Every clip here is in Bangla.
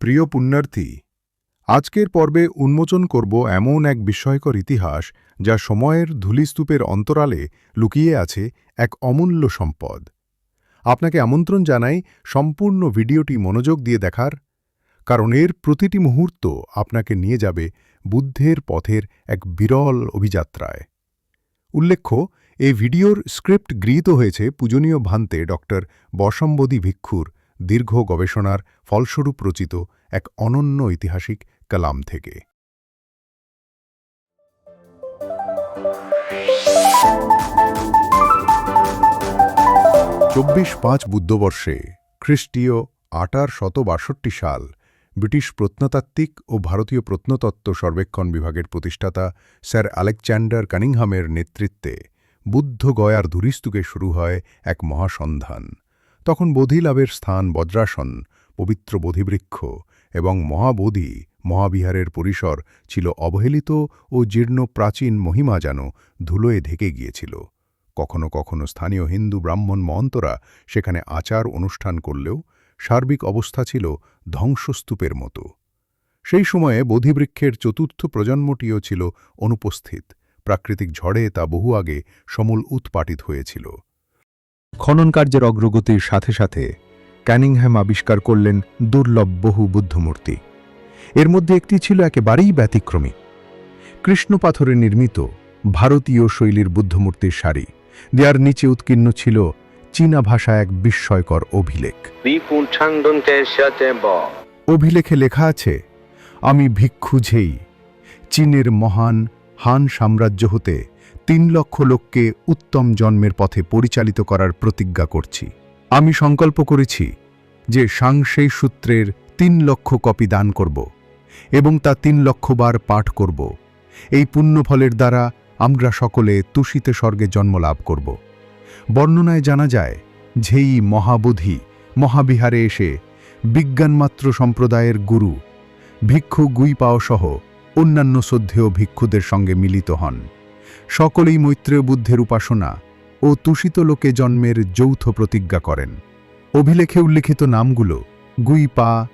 প্রিয় পুণ্যার্থী, আজকের পর্বে উন্মোচন করব এমন এক বিস্ময়কর ইতিহাস যা সময়ের ধূলিস্তূপের অন্তরালে লুকিয়ে আছে এক অমূল্য সম্পদ। আপনাকে আমন্ত্রণ জানাই সম্পূর্ণ ভিডিওটি মনোযোগ দিয়ে দেখার, কারণ এর প্রতিটি মুহূর্ত আপনাকে নিয়ে যাবে বুদ্ধের পথের এক বিরল অভিযাত্রায়। উল্লেখ্য, এই ভিডিওর স্ক্রিপ্ট গৃহীত হয়েছে পূজনীয় ভান্তে ডক্টর বসম্বদী ভিক্ষুর দীর্ঘ গবেষণার ফলস্বরূপ রচিত এক অনন্য ঐতিহাসিক কালাম থেকে। চব্বিশ পাঁচ বুদ্ধবর্ষে খ্রিস্টীয় আটার শত বাষট্টি সাল ব্রিটিশ প্রত্নতাত্ত্বিক ও ভারতীয় প্রত্নতত্ত্ব সর্বেক্ষণ বিভাগের প্রতিষ্ঠাতা স্যার আলেকজান্ডার কানিংহামের নেতৃত্বে বুদ্ধ গয়ার ধুরিস্তুকে শুরু হয় এক মহাসন্ধান। তখন বোধিলাভের স্থান বজ্রাসন, পবিত্র বোধিবৃক্ষ এবং মহাবোধি মহাবিহারের পরিসর ছিল অবহেলিত ও জীর্ণ প্রাচীন মহিমা যেন ধুলোয় ঢেকে গিয়েছিল। কখনো কখনো স্থানীয় হিন্দু ব্রাহ্মণ মহন্তরা সেখানে আচার অনুষ্ঠান করলেও সার্বিক অবস্থা ছিল ধ্বংসস্তূপের মতো। সেই সময়ে বোধিবৃক্ষের চতুর্থ প্রজন্মটিও ছিল অনুপস্থিত, প্রাকৃতিক ঝড়ে তা বহু আগে সমূল উৎপাটিত হয়েছিল। খনন কার্যের অগ্রগতির সাথে সাথে ক্যানিংহ্যাম আবিষ্কার করলেন দুর্লভ বহু বুদ্ধমূর্তি। এর মধ্যে একটি ছিল একেবারেই ব্যতিক্রমী। কৃষ্ণ পাথরে নির্মিত ভারতীয় শৈলীর বুদ্ধমূর্তির শাড়ি যার নিচে উৎকীর্ণ ছিল চীনা ভাষা এক বিস্ময়কর অভিলেখ। অভিলেখে লেখা আছে, আমি ভিক্ষু ঝেই চীনের মহান হান সাম্রাজ্য হতে তিন লক্ষ লোককে উত্তম জন্মের পথে পরিচালিত করার প্রতিজ্ঞা করছি। আমি সংকল্প করেছি যে সাংশেই সূত্রের তিন লক্ষ কপি দান করব এবং তা তিন লক্ষবার পাঠ করব। এই পুণ্যফলের দ্বারা আমরা সকলে তুষিতে স্বর্গে জন্ম লাভ করব। বর্ণনায় জানা যায়, ঝেই মহাবোধি মহাবিহারে এসে বিজ্ঞানমাত্র সম্প্রদায়ের গুরু, ভিক্ষু গুইপাও সহ অন্যান্য শ্রদ্ধেয় ভিক্ষুদের সঙ্গে মিলিত হন। সকলেই মৈত্রেয় বুদ্ধের উপাসনা ও তুষিত লোকে জন্মের যৌথ প্রতিজ্ঞা করেন। অভিলেখে উল্লিখিত নামগুলো গুইপা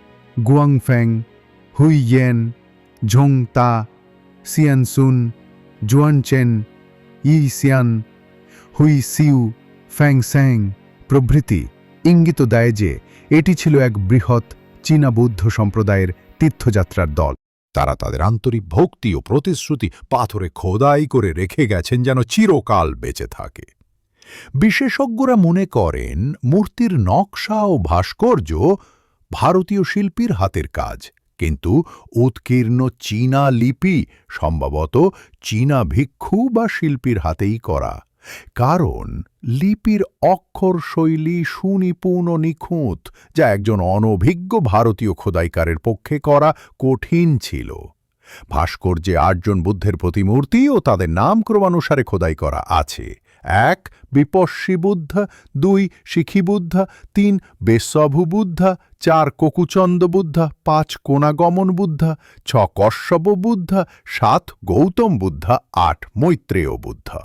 গুয়াংফ্যাং হুই ইয়েন, ঝোং তা, সিয়ান সিয়ানসুন জুয়ানচেন ই সিয়ান, হুই সিউ, ফ্যাং স্যাং প্রভৃতি ইঙ্গিত দেয় যে এটি ছিল এক বৃহৎ চীনা বৌদ্ধ সম্প্রদায়ের তীর্থযাত্রার দল। তারা তাদের আন্তরিক ভক্তি ও প্রতিশ্রুতি পাথরে খোদাই করে রেখে গেছেন যেন চিরকাল বেঁচে থাকে। বিশেষজ্ঞরা মনে করেন, মূর্তির নকশা ও ভাস্কর্য ভারতীয় শিল্পীর হাতের কাজ, কিন্তু উৎকীর্ণ চীনা লিপি সম্ভবত চীনা ভিক্ষু বা শিল্পীর হাতেই করা। কারণ লিপির অক্ষর শৈলী সুনিপুণ ও নিখুঁত, যা একজন অনভিজ্ঞ ভারতীয় খোদাইকারের পক্ষে করা কঠিন ছিল। ভাস্কর্যে আটজন বুদ্ধের প্রতিমূর্তি ও তাদের নাম ক্রমানুসারে খোদাই করা আছে। এক বিপস্বী বুদ্ধ, দুই, শিখি বুদ্ধ, তিন বেসভু বুদ্ধ, চার, ককুচন্দ বুদ্ধ, পাঁচ, কোনাগমন বুদ্ধ, ছ, কশ্যপ বুদ্ধ, সাত, গৌতম বুদ্ধ, আট, মৈত্রেয় বুদ্ধ।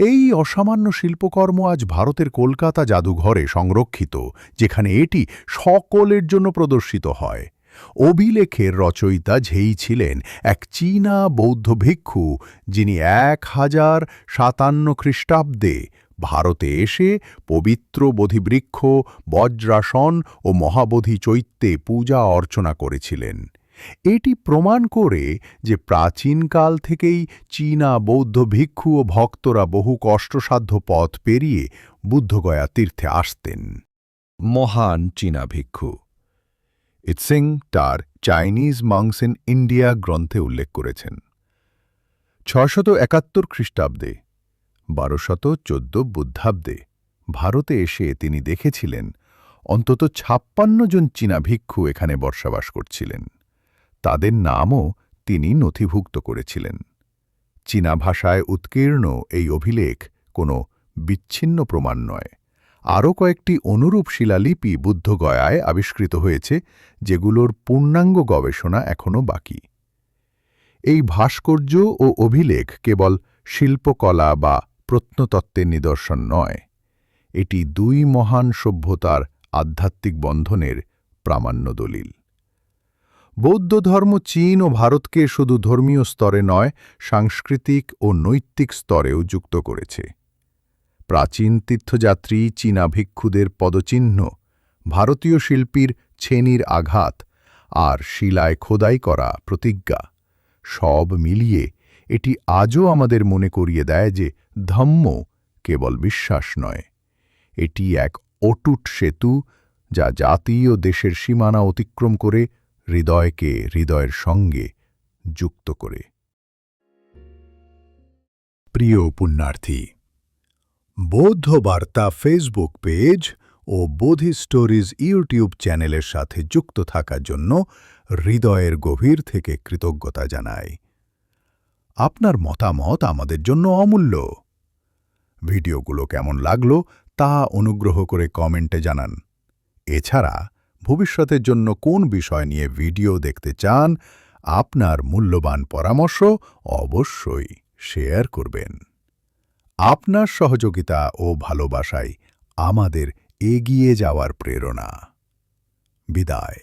এই অসামান্য শিল্পকর্ম আজ ভারতের কলকাতা জাদুঘরে সংরক্ষিত, যেখানে এটি সকলের জন্য প্রদর্শিত হয়। অভিলেখের রচয়িতা ঝেই ছিলেন এক চীনা বৌদ্ধ ভিক্ষু, যিনি এক হাজার সাতান্ন খ্রিস্টাব্দে ভারতে এসে পবিত্র বোধিবৃক্ষ, বজ্রাসন ও মহাবোধি চৈত্যে পূজা অর্চনা করেছিলেন। এটি প্রমাণ করে যে প্রাচীনকাল থেকেই চীনা বৌদ্ধ ভিক্ষু ও ভক্তরা বহু কষ্টসাধ্য পথ পেরিয়ে বুদ্ধগয়া তীর্থে আসতেন। মহান চীনা ভিক্ষু। ইৎসিং তার চাইনিজ মাংস ইন ইন্ডিয়া গ্রন্থে উল্লেখ করেছেন। ছশত একাত্তর খ্রিস্টাব্দে, বারোশত চোদ্দ বুদ্ধাব্দে ভারতে এসে তিনি দেখেছিলেন, অন্তত ছাপ্পান্ন জন চীনা ভিক্ষু এখানে বসবাস করছিলেন। তাদের নামও তিনি নথিভুক্ত করেছিলেন। চীনা ভাষায় উৎকীর্ণ এই অভিলেখ কোনো বিচ্ছিন্ন প্রমাণ নয়। আরও কয়েকটি অনুরূপ শিলালিপি বুদ্ধগয়ায় আবিষ্কৃত হয়েছে, যেগুলোর পূর্ণাঙ্গ গবেষণা এখনও বাকি। এই ভাস্কর্য ও অভিলেখ কেবল শিল্পকলা বা প্রত্নতত্ত্বের নিদর্শন নয়, এটি দুই মহান সভ্যতার আধ্যাত্মিক বন্ধনের প্রামাণ্য দলিল। বৌদ্ধ ধর্ম চীন ও ভারতকে শুধু ধর্মীয় স্তরে নয়, সাংস্কৃতিক ও নৈতিক স্তরেও যুক্ত করেছে। প্রাচীন তীর্থযাত্রী, চীনা ভিক্ষুদের পদচিহ্ন, ভারতীয় শিল্পীর ছেনির আঘাত আর শিলায় খোদাই করা প্রতিজ্ঞা, সব মিলিয়ে এটি আজও আমাদের মনে করিয়ে দেয় যে ধম্ম কেবল বিশ্বাস নয়। এটি এক অটুট সেতু যা জাতি ও দেশের সীমানা অতিক্রম করে হৃদয়কে হৃদয়ের সঙ্গে যুক্ত করে। প্রিয় পুণ্যার্থী বৌদ্ধ বার্তা ফেসবুক পেজ ও বোধি স্টোরিজ ইউটিউব চ্যানেলের সাথে যুক্ত থাকার জন্য হৃদয়ের গভীর থেকে কৃতজ্ঞতা জানাই। আপনার মতামত আমাদের জন্য অমূল্য। ভিডিওগুলো কেমন লাগল তা অনুগ্রহ করে কমেন্টে জানান। এছাড়া ভবিষ্যতের জন্য কোন বিষয় নিয়ে ভিডিও দেখতে চান, আপনার মূল্যবান পরামর্শ অবশ্যই শেয়ার করবেন। আপনার সহযোগিতা ও ভালোবাসাই আমাদের এগিয়ে যাওয়ার প্রেরণা। বিদায়।